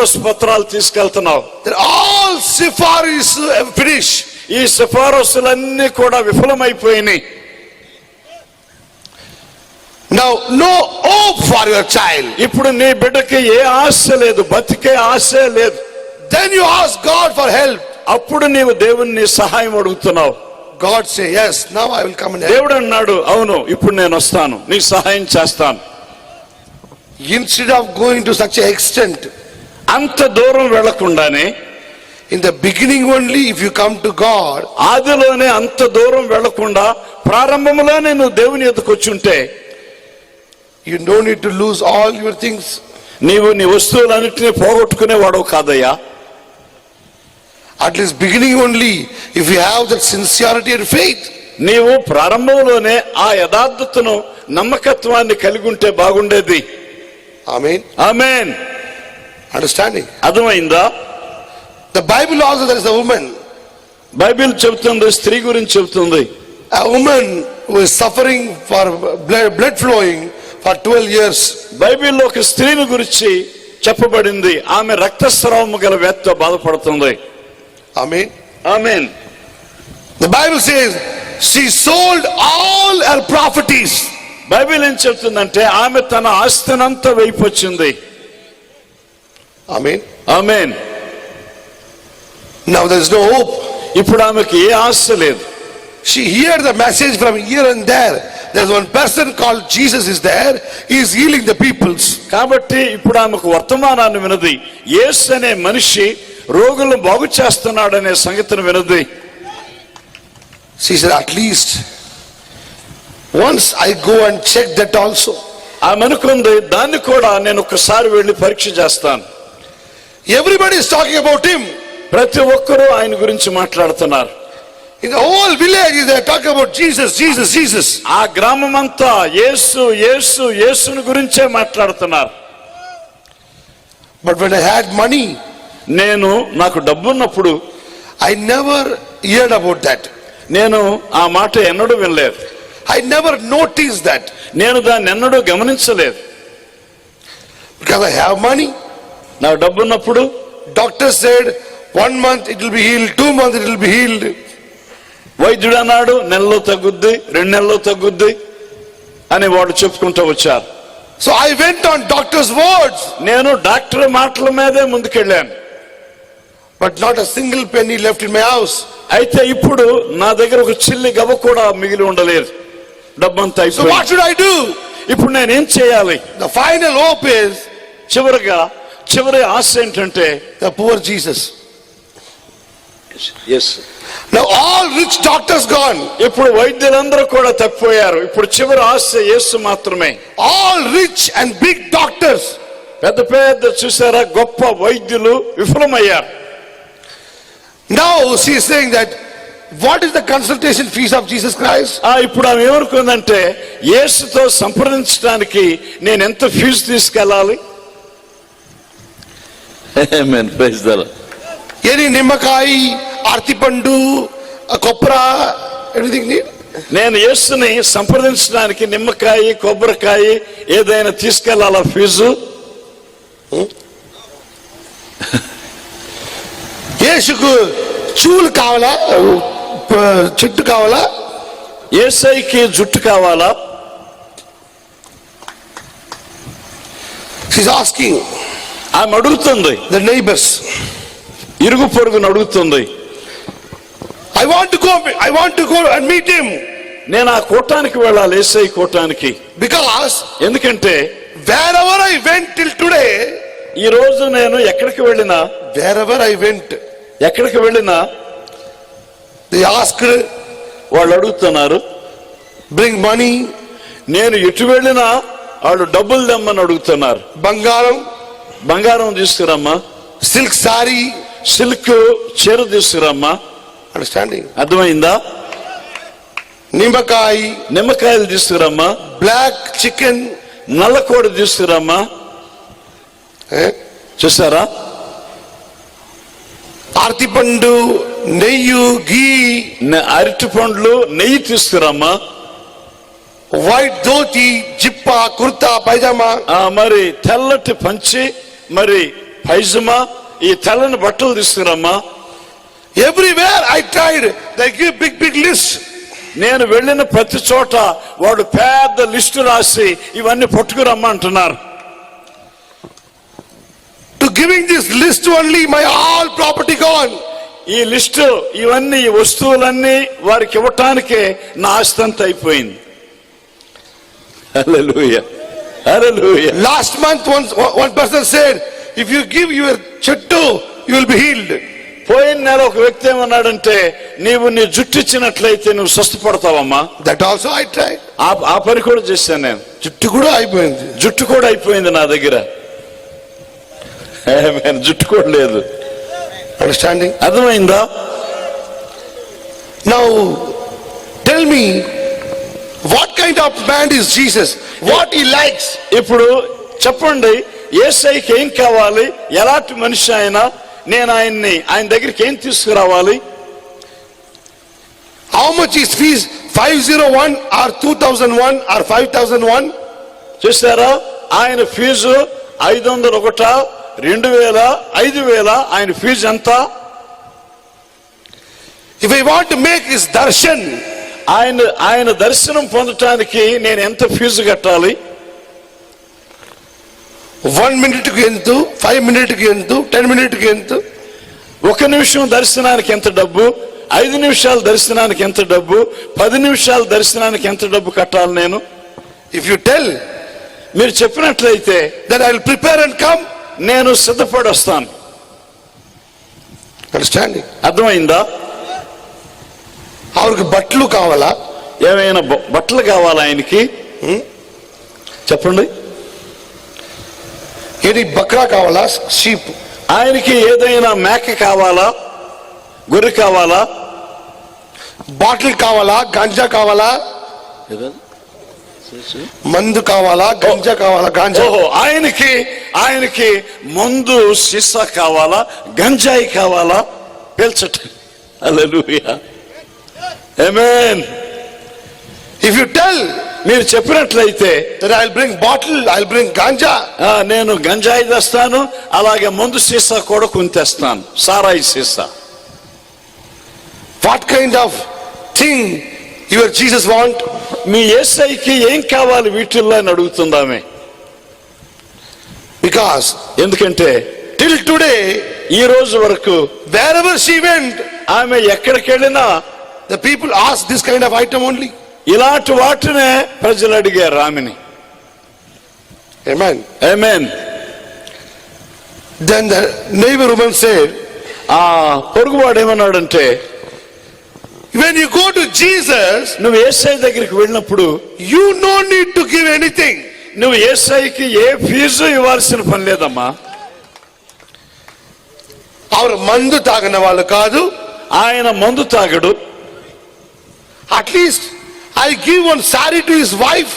సిఫారసు పత్రాలు తీసుకెళ్తున్నావు sifaris uh, finish. ఈ సిఫారసులన్నీ కూడా విఫలమైపోయినాయి Now, no hope for your child. ఇప్పుడు నీ బిడ్డకి ఏ ఆశ లేదు బతికే ఆశ లేదు Then you ask God for help. అప్పుడు నీవు దేవుణ్ణి సహాయం అడుగుతున్నావు God say, yes, now I will come and help. దేవుడు అన్నాడు అవును ఇప్పుడు నేను వస్తాను నీకు సహాయం చేస్తాను Instead of going to such an extent, అంత దూరం వెళ్ళకుండానే in the beginning only if you come to God ఆదిలోనే అంత దూరం వెళ్ళకుండా ప్రారంభంలోనే నువ్వు దేవుని ఎదుకు ఉంటే you don't need to lose all your things నీవు నీ వస్తువులన్నింటినీ పోగొట్టుకునేవాడు కాదయ్యా. At least beginning only if you have that sincerity and faith నీవు ప్రారంభంలోనే ఆ యథార్థతను నమ్మకత్వాన్ని కలిగి ఉంటే బాగుండేది. ఐ మీన్ ఐ అండర్స్టాండింగ్ అర్థమైందా? The Bible also there is women Bible చెబుతుంది స్త్రీ గురించి చెబుతుంది. Women suffering for blood blood flowing for twelve years బైబిల్లో ఒక స్త్రీని గురించి చెప్పబడింది. ఆమె రక్తస్రావం గల వ్యక్త బాధపడుతుంది. Amen amen the Bible says she sold all her properties Bible ఏం చెప్తుందంటే ఆమె తన ఆస్తినంతా వైపు వచ్చింది Amen. Amen Now there is no hope. ఇప్పుడు ఆమెకి ఏ ఆశ లేదు She heard the message from here and there. There's one person called Jesus is there. He is healing the peoples. కాబట్టి ఇప్పుడు ఆమెకు వర్తమానాన్ని వినది యేసు అనే మనిషి రోగులను బాగు చేస్తున్నాడనే సంగతిని వినది She said, at least once I go and check that also. ఆమె అనుకుంది దాన్ని కూడా నేను ఒక్కసారి వెళ్ళి పరీక్ష చేస్తాను Everybody is talking about him. ప్రతి ఒక్కరూ ఆయన గురించి మాట్లాడుతున్నారు whole village, they are talking about Jesus, Jesus, Jesus. ఆ గ్రామం అంతా యేసు యేసు యేసుని గురించే మాట్లాడుతున్నారు But when I had money, నేను నాకు డబ్బున్నప్పుడు I never heard about that. నేను ఆ మాట ఎన్నడూ వినలేదు I never noticed that. నేను దాన్ని ఎన్నడూ గమనించలేదు Because I have money. నా డబ్బు ఉన్నప్పుడు doctor said one month it will be healed two month it will be healed వైద్యుడు అన్నాడు నెలలో తగ్గుద్ది రెండు నెలలో తగ్గుద్ది అని వాడు చెప్పుకుంటూ వచ్చారు. So I went on doctor's words నేను డాక్టర్ మాటల మీదే ముందుకెళ్ళాను. But not a single penny left in my house అయితే ఇప్పుడు నా దగ్గర ఒక చిల్లి గవ కూడా మిగిలి ఉండలేదు. డబ్బంతా అయిపోయింది. వాట్ ఐ డూ ఇప్పుడు నేను ఏం చేయాలి ద ఫైనల్ హోప్ చివరిగా చివరి ఆశ ఏంటంటే the poor Jesus. Yes Now all rich doctors gone, ఇప్పుడు వైద్యులందరూ కూడా తప్పిపోయారు ఇప్పుడు చివరి ఆశ యేసు మాత్రమే all rich and big doctors. పెద్ద పెద్ద చూసారా గొప్ప వైద్యులు విఫలమయ్యారు Now she is saying that what is the consultation fees of Jesus Christ? ఆ ఇప్పుడు ఆమె ఏమనుకుందంటే యేసుతో సంప్రదించడానికి నేను ఎంత ఫీజు తీసుకెళ్ళాలి prize the Any nimmakai, artipandu, a kopra, anything need? నేను యేసుని సంప్రదించడానికి నిమ్మకాయ కొబ్బరికాయ ఏదైనా తీసుకెళ్ళాలా ఫీజు? యేసుకు చూలు కావాలా? చెట్టు కావాలా? ఏసైకి జుట్టు కావాలా? షీస్ ఆస్కింగ్ ఆమె అడుగుతుంది. ద నైబర్స్ ఇరుగు పొరుగును అడుగుతుంది. I want go I want go and meet him నేను ఆ కూటానికి వెళ్ళాలి ఏసై కూటానికి. బికాస్ ఎందుకంటే wherever I went till today ఈ రోజు నేను ఎక్కడికి వెళ్ళినా వేర్ ఎవర్ ఐ వెంట్ ఎక్కడికి వెళ్ళినా ది ఆస్క్డ్ వాళ్ళు అడుగుతున్నారు బ్రింగ్ మనీ నేను ఎటు వెళ్ళినా వాళ్ళు డబ్బులు తెమ్మని అడుగుతున్నారు. బంగారం బంగారం తీసుకురమ్మా. సిల్క్ సారీ సిల్క్ చీర తీసుకురమ్మా. అండర్స్టాండింగ్ అర్థమైందా? నిమ్మకాయ నిమ్మకాయలు తీసుకురమ్మా. Black chicken నల్లకోడి తీసుకురమ్మా. చూసారా? ఆర్తిపండు నెయ్యి గీ. అరటి పండ్లు నెయ్యి తీసుకురమ్మా. వైట్ ధోతి జిప్పా కుర్తా పైజామా మరి తెల్లటి పంచి మరి పైజమా? ఈ తెల్లని బట్టలు తీసుకురమ్మా. Everywhere I tried, they give big, big list. నేను వెళ్ళిన ప్రతి చోట వాడు పెద్ద లిస్టు రాసి ఇవన్నీ పట్టుకురమ్మా అంటున్నారు To giving this list only, my all property gone. ఈ లిస్టు ఇవన్నీ ఈ వస్తువులన్నీ వారికి ఇవ్వటానికే నా ఆస్తి అంతా అయిపోయింది. హల్లెలూయా హల్లెలూయా Last month, one, one person said, if you give your chettu, you will be healed. పోయిన నెల ఒక వ్యక్తి ఏమన్నాడంటే నీవు నీ జుట్టు ఇచ్చినట్లయితే నువ్వు స్వస్థపడతావమ్మా. That also I tried. ఆ ఆ పని కూడా చేశాను నేను. జుట్టు కూడా అయిపోయింది. జుట్టు కూడా అయిపోయింది నా దగ్గర. Amen. జుట్టు కూడా లేదు. అండర్స్టాండింగ్ అర్థమైందా? Now, tell me, what kind of man is Jesus? What he likes? ఇప్పుడు చెప్పండి ఏసైకి ఏం కావాలి ఎలాంటి మనిషి ఆయన నేను ఆయన్ని ఆయన దగ్గరికి ఏం తీసుకురావాలి How much is fees? 501 or 2001 or 5001? చూసారా ఆయన ఫీజు ఐదు వందల ఒకట రెండు వేల ఐదు వేల ఆయన ఫీజు ఎంత I want to make his darshan, ఆయన ఆయన దర్శనం పొందటానికి నేను ఎంత ఫీజు కట్టాలి? One minute కి ఎంత? ఫైవ్ మినిట్కి ఎంత? టెన్ మినిట్కి ఎంత? ఒక నిమిషం దర్శనానికి ఎంత డబ్బు? ఐదు నిమిషాల దర్శనానికి ఎంత డబ్బు? పది నిమిషాల దర్శనానికి ఎంత డబ్బు కట్టాలి నేను? If you tell, మీరు చెప్పినట్లయితే then I will prepare and come. నేను సిద్ధపడి వస్తాను? అర్థమైందా? ఆవిడకి బట్టలు కావాలా? ఏమైనా బట్టలు కావాలా ఆయనకి? చెప్పండి. ఏది బక్రా కావాలా? షీప్ ఆయనకి ఏదైనా మేక కావాలా? గొర్రె కావాలా? బాటిల్ కావాలా? గాంజా కావాలా? మందు కావాలా? గంజా కావాలా? గాంజా? ఆయనకి ఆయనకి మందు సీసా కావాలా? గంజాయి కావాలా? పేల్చట అలా ఆమేన్ ఇఫ్ యు టెల్ మీరు చెప్పినట్లయితే that I will bring bottle I will bring ganja నేను గంజాయి తెస్తాను అలాగే మందు సీసా కూడా కొని తెస్తాను సారాయి సీసా. What kind of thing your Jesus want me ఏసైకి ఏం కావాలి వీటిల్లో అని అడుగుతుందామే. బికాస్ ఎందుకంటే టిల్ టుడే ఈ రోజు వరకు వేర్ ఎవర్ షీ వెంట్ ఆమె ఎక్కడికి వెళ్ళినా The people asked this kind of item only. ఇలాంటి వాటినే ప్రజలు అడిగారు ఆమెని Amen. Amen. Then the neighbor woman said, ఆ పొరుగువాడు ఏమన్నాడంటే When you go to Jesus, నువ్వు ఏసై దగ్గరికి వెళ్ళినప్పుడు you no need to give anything. నువ్వు ఏసైకి ఏ ఫీజు ఇవ్వాల్సిన పని లేదమ్మా అవరు మందు తాగిన వాళ్ళు కాదు ఆయన మందు తాగడు at least I give one sari to his wife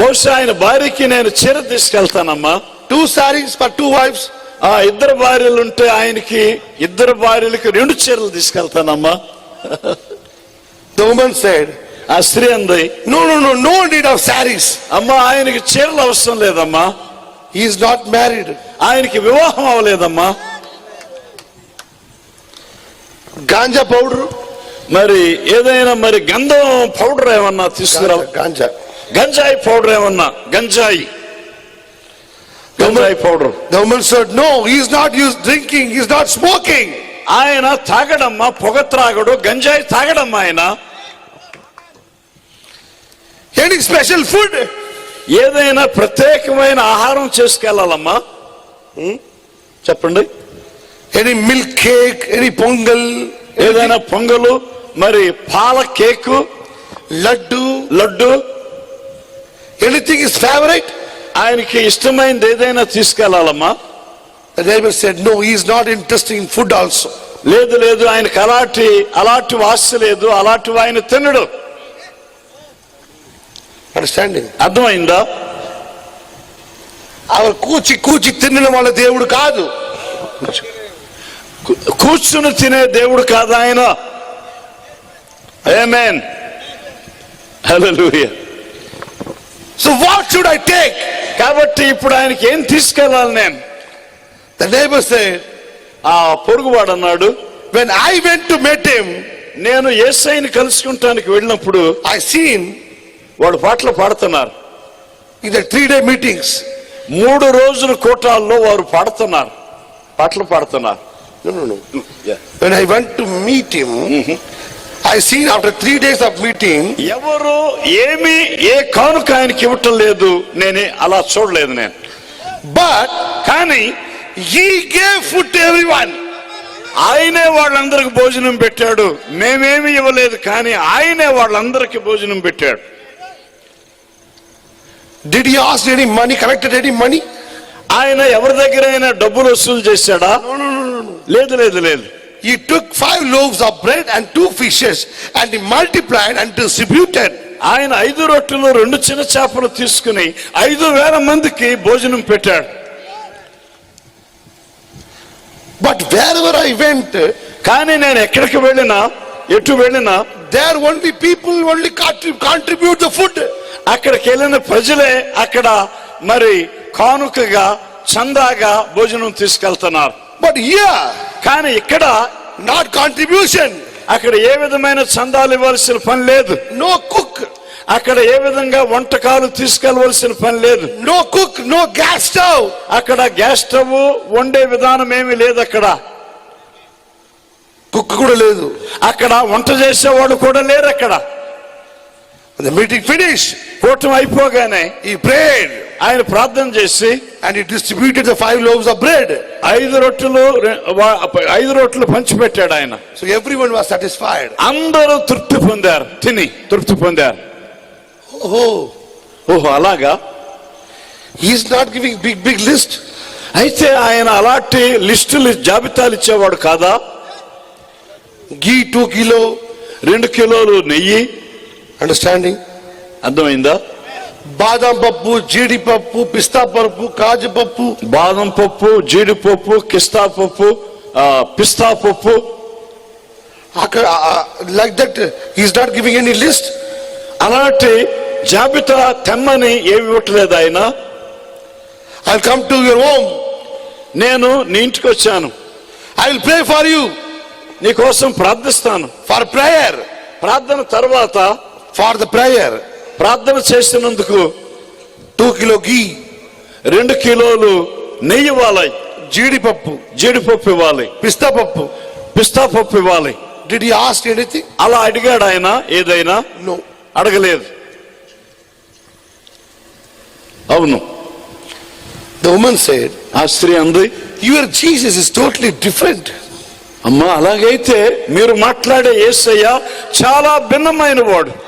బహుశా ఆయన భార్యకి నేను చీర తీసుకెళ్తానమ్మా. Two saris for two wives ఆ ఇద్దరు భార్యలు ఉంటే ఆయనకి ఇద్దరు భార్యలకి రెండు చీరలు తీసుకెళ్తానమ్మా. ద ఉమెన్ సెడ్ ఆ స్త్రీ అంది no no no no need of saris అమ్మా ఆయనకి చీరలు అవసరం లేదమ్మా. ఈస్ నాట్ మ్యారీడ్ ఆయనకి వివాహం అవ్వలేదమ్మా. గాంజా పౌడర్ మరి ఏదైనా మరి గంధం పౌడర్ ఏమన్నా తీసుకురా గాంజా గంజాయి పౌడర్ ఏమన్నా? గంజాయి. గంజాయి powder. Women said no is not use drinking is not smoking ఆయన తాగడమ్మా పొగ త్రాగడు గంజాయి తాగడమ్మా ఆయన. ఎనీ స్పెషల్ ఫుడ్ ఏదైనా ప్రత్యేకమైన ఆహారం చేసుకెళ్ళాలమ్మా. ఉం? చెప్పండి. Any milk cake any pongal ఏదైనా పొంగలు మరి పాల cake laddu laddu anything is favourite. ఆయనకి ఇష్టమైనది ఏదైనా తీసుకెళ్ళాలమ్మా. Said no is not interesting food also లేదు లేదు ఆయనకి అలాంటి అలాంటి వాస లేదు అలాంటివి ఆయన తినడు. అండర్స్టాండింగ్ అర్థమైందా? ఆమె కూచి కూచి తిన్న వాళ్ళ దేవుడు కాదు. కూర్చుని తినే దేవుడు కాదు ఆయన. Amen hallelujah so what should I take కాబట్టి ఇప్పుడు ఆయనకి ఏం తీసుకెళ్ళాలి నేను? The neighbor said, ఆ పొరుగువాడు అన్నాడు when I went to meet him, నేను ఏసైని కలుసుకుంటానికి వెళ్ళినప్పుడు I seen వాళ్ళు పాటలు పాడుతున్నారు. the three day meetings. మూడు రోజుల కోటాల్లో వారు పాడుతున్నారు. పాటలు పాడుతున్నారు. No, no, no. When I went I seen after three days of meeting ఎవరు ఏమి ఏ కానుక ఆయనకి ఇవ్వటం లేదు నేను అలా చూడలేదు నేను. బట్ కానీ ఈ గే ఫుట్ ఎవ్రీ వన్ ఆయనే వాళ్ళందరికి భోజనం పెట్టాడు మేమేమి ఇవ్వలేదు కానీ ఆయనే వాళ్ళందరికీ భోజనం పెట్టాడు. Did you ask any money collected any money ఆయన ఎవరి దగ్గర అయినా డబ్బులు వసూలు చేశాడా? లేదు లేదు లేదు. he took five loaves of bread and two fishes and he multiplied and distributed. ఆయన ఐదు రొట్టెలు రెండు చిన్న చేపలు తీసుకుని ఐదు వేల మందికి భోజనం పెట్టాడు. But wherever I went కానీ నేను ఎక్కడికి వెళ్ళినా ఎటు వెళ్ళినా there only people only contribute the food అక్కడికి వెళ్ళిన ప్రజలే అక్కడ మరి కానుకగా చందాగా భోజనం తీసుకెళ్తున్నారు. బట్ యా కానీ ఇక్కడ not contribution, అక్కడ ఏ విధమైన చందాలు ఇవ్వాల్సిన పని లేదు. No cook, అక్కడ ఏ విధంగా వంటకాలు తీసుకెళ్ళవలసిన పని లేదు. No cook, no gas stove. అక్కడ గ్యాస్ స్టవ్ వండే విధానం ఏమీ లేదు అక్కడ. కుక్ కూడా లేదు. అక్కడ వంట చేసేవాడు కూడా లేరు అక్కడ meeting finished. కూటమి అయిపోగానే He prayed. ఆయన ప్రార్థన చేసి and distributed the five loaves of bread ఐదు రొట్టెలు ఐదు రొట్టెలు పంచి పెట్టాడు ఆయన. సో ఎవ్రీవన్ వాస్ సాటిస్ఫైడ్ అందరూ తృప్తి పొందారు. తిని తృప్తి పొందారు. ఓహో. ఓహో అలాగా? He is not giving big big list అయితే ఆయన అలాంటి లిస్టులు జాబితాలు ఇచ్చేవాడు కాదా? గీ టూ కిలో రెండు కిలోలు నెయ్యి. అండర్స్టాండింగ్ అర్థమైందా? బాదం పప్పు జీడిపప్పు పిస్తా పప్పు కాజు పప్పు. బాదం పప్పు జీడిపప్పు కిస్తా పప్పు పిస్తా పప్పు. అక్కడ like that is not giving any list అలాంటి జాబితా తెమ్మని ఏమి ఇవ్వట్లేదు ఆయన. I come to your home నేను నీ ఇంటికి వచ్చాను. I will pray for you నీ కోసం ప్రార్థిస్తాను. ఫర్ ప్రేయర్ ప్రార్థన తర్వాత ఫర్ ద ప్రేయర్ ప్రార్థన చేసినందుకు టూ కిలో ఘీ రెండు కిలోలు నెయ్యి ఇవ్వాలి. జీడిపప్పు జీడిపప్పు ఇవ్వాలి. పిస్తా పప్పు పిస్తా పప్పు ఇవ్వాలి. డిడ్ యూ ఆస్క్ ఎనీథింగ్ అలా అడిగాడు ఆయన ఏదైనా? నో అడగలేదు. అవును. ద ఉమెన్ సేడ్ ఆ స్త్రీ అంది your Jesus is totally different అమ్మా అలాగైతే మీరు మాట్లాడే యేసయ్య చాలా భిన్నమైన వాడు